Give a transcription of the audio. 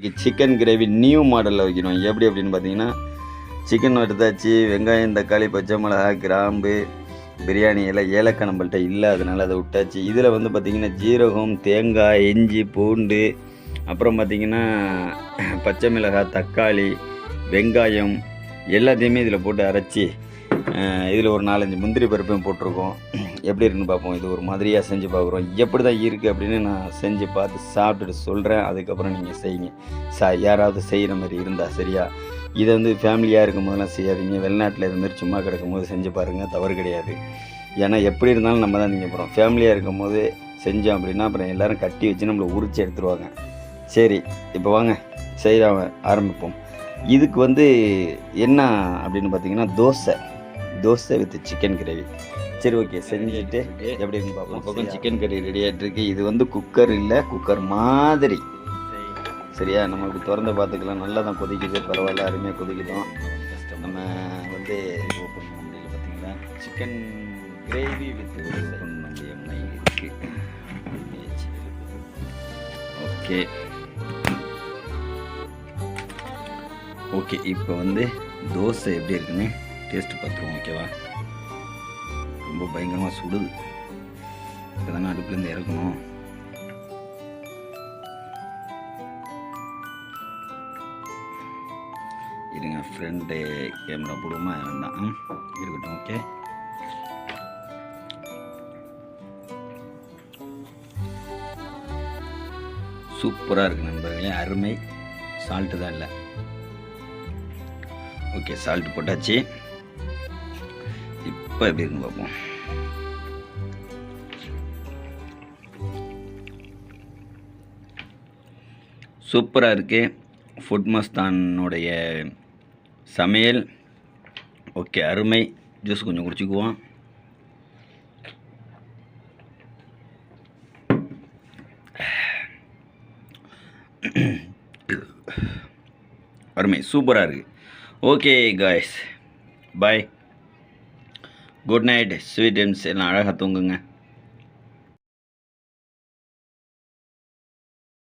இன்றைக்கி chicken gravy new மாடலில் வைக்கணும். எப்படி அப்படின்னு பார்த்தீங்கன்னா சிக்கன் எடுத்தாச்சு வெங்காயம் தக்காளி பச்சை மிளகா கிராம்பு பிரியாணி எல்லாம் ஏலக்காய் நம்மள்கிட்ட இல்லை அதனால் அதை விட்டாச்சு. இதில் வந்து பார்த்திங்கன்னா ஜீரகம் தேங்காய் இஞ்சி பூண்டு அப்புறம் பார்த்திங்கன்னா பச்சை மிளகாய் தக்காளி வெங்காயம் எல்லாத்தையுமே இதில் போட்டு அரைச்சி இதில் ஒரு நாலஞ்சு முந்திரி பருப்பையும் போட்டிருக்கோம். எப்படி இருக்குன்னு பார்ப்போம். இது ஒரு மாதிரியாக செஞ்சு பார்க்குறோம். எப்படி தான் இருக்குது அப்படின்னு நான் செஞ்சு பார்த்து சாப்பிட்டுட்டு சொல்கிறேன் அதுக்கப்புறம் நீங்கள் செய்யுங்க. சா யாராவது செய்கிற மாதிரி இருந்தால் சரியா? இதை வந்து ஃபேமிலியாக இருக்கும் போதெல்லாம் செய்யாதீங்க. வெளிநாட்டில் இது மாதிரி சும்மா கிடக்கும் போது செஞ்சு பாருங்கள் தவறு கிடையாது. ஏன்னா எப்படி இருந்தாலும் நம்ம தான் நீங்கள் போகிறோம் ஃபேமிலியாக இருக்கும் போது செஞ்சோம் அப்படின்னா அப்புறம் எல்லோரும் கட்டி வச்சு நம்மளை உரிச்சு எடுத்துருவாங்க. சரி இப்போ வாங்க. செய்ய ஆரம்பிப்போம். இதுக்கு வந்து என்ன அப்படின்னு பார்த்தீங்கன்னா dosa. Dosa with chicken gravy சரி ஓகே செஞ்சுட்டு எப்படி பார்ப்போம். பக்கம் சிக்கன் கறி ரெடி ஆகிட்டு இருக்கு. இது வந்து குக்கர் இல்லை குக்கர் மாதிரி. சரியா? நம்ம இப்படி திறந்து பார்த்துக்கலாம். நல்லா தான் கொதிக்குது. பரவாயில்ல. அருமையாக கொதிக்குதோம் நம்ம வந்து ஓப்பன் பண்ண முடியல பார்த்தீங்களா சிக்கன் கிரேவி வித் ஓப்பன் பண்ண எண்ணெய் இருக்கு. ஓகே ஓகே இப்போ வந்து தோசை எப்படி இருக்குன்னு டேஸ்ட் பார்த்துருவோம் ஓகேவா ரொம்ப பயங்கரமாக சுடுது. இப்போ தானே அடுப்புலேருந்து இறக்கணும். இருங்க ஃப்ரெண்டு கேமரா போடுவோமா? வேண்டாம். இருக்கட்டும் ஓகே சூப்பராக இருக்குது நண்பர்களே அருமை. சால்ட்டு தான் இல்லை. ஓகே சால்ட் போட்டாச்சு. இப்போ எப்படி இருக்குன்னு பார்ப்போம். சூப்பராக இருக்குது ஃபுட் மஸ்தானுடைய சமையல். ஓகே அருமை. ஜூஸ் கொஞ்சம் குடிச்சிக்குவோம். அருமை சூப்பராக இருக்குது okay guys bye good night sweet dreams எல்லாம் அழகாக தூங்குங்க.